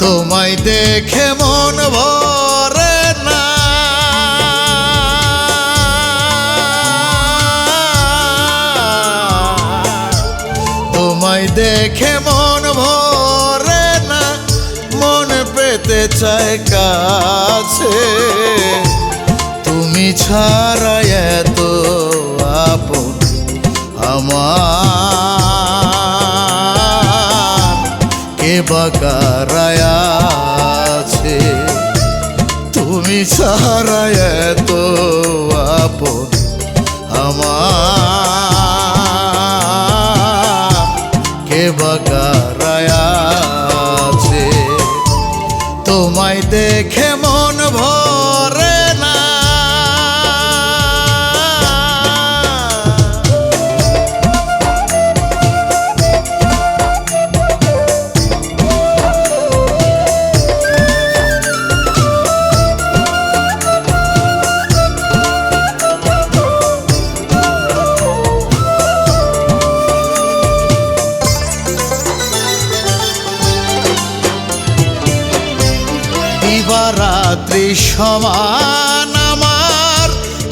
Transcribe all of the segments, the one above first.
দেখে মন ভরে না। তোমায় দেখে মন ভরে না, মন পেতে চায় কাছে। তুমি ছাড়া এত আপন আমার। বাকারায় আছে। তুমি সারায় এত আপন আমার। কে বাকারায় আছে? তোমায় দেখে মন দিবারাত্রি সমান আমার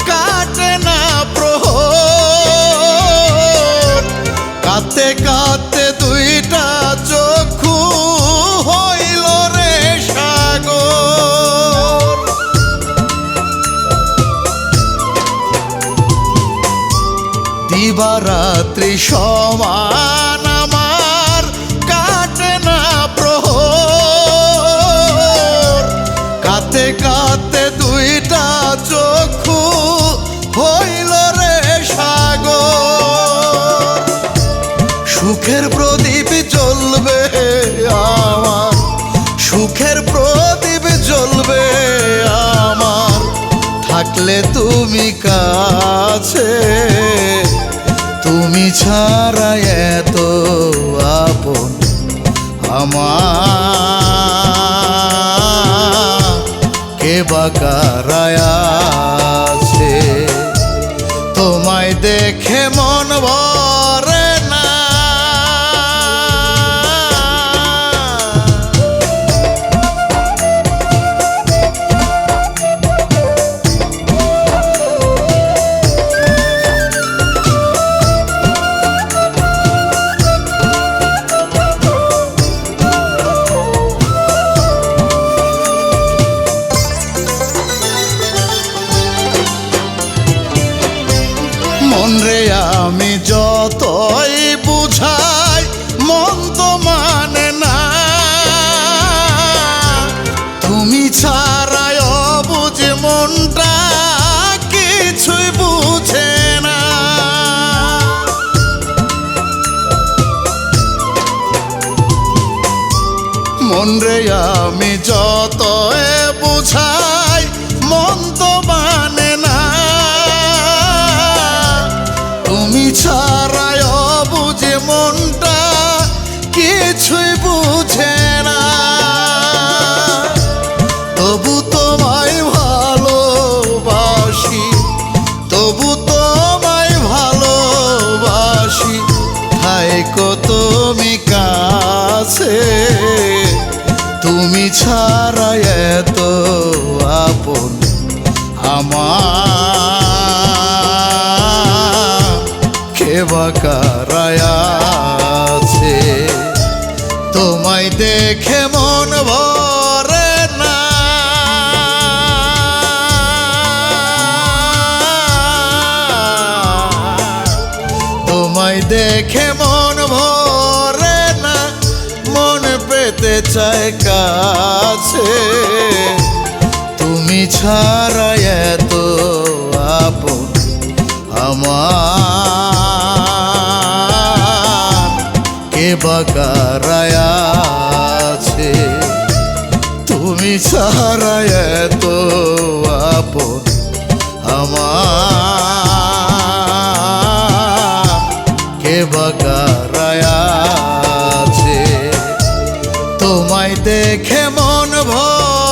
কাটে না প্রহর। কাতে কাতে দুইটা চক্ষু হইল রে সাগর। দিবারাত্রি সমান কাতে দুইটা চক্ষু হইল রে সাগর। সুখের প্রদীপ জ্বলবে আমার, সুখের প্রদীপ জ্বলবে আমার। থাকলে তুমি কাছে, তুমি ছাড়া এত আপন। আমার কে বাকারায় আছে। তোমায় দেখে মন ভরে মন রে, আমি যতই বুঝাই, মন তো মানে না। তুমি ছাড়াই অবুঝ মনটা, কিছুই বুঝে না। মন রে, আমি যতই বুঝাই, মন তো মানে ছাড়াই বুঝে মনটা, কিছুই বুঝে না। তবু তোমায় ভালোবাসি, তবু তোমায় ভালোবাসি। থাইকো তুমি কাছে, তুমি ছাড়া এত আপন। আমার কে বাকারায় আছে তোমায় দেখে মন ভরে না। তোমায় দেখে মন ভরে না। মন পেতে চায় কাছে। তুমি ছাড়া এত আপন আমার। আছে। তুমি সাহারায় এত আপন আমার। কে বাকারায় আছে? তোমায় দেখে মন ভরে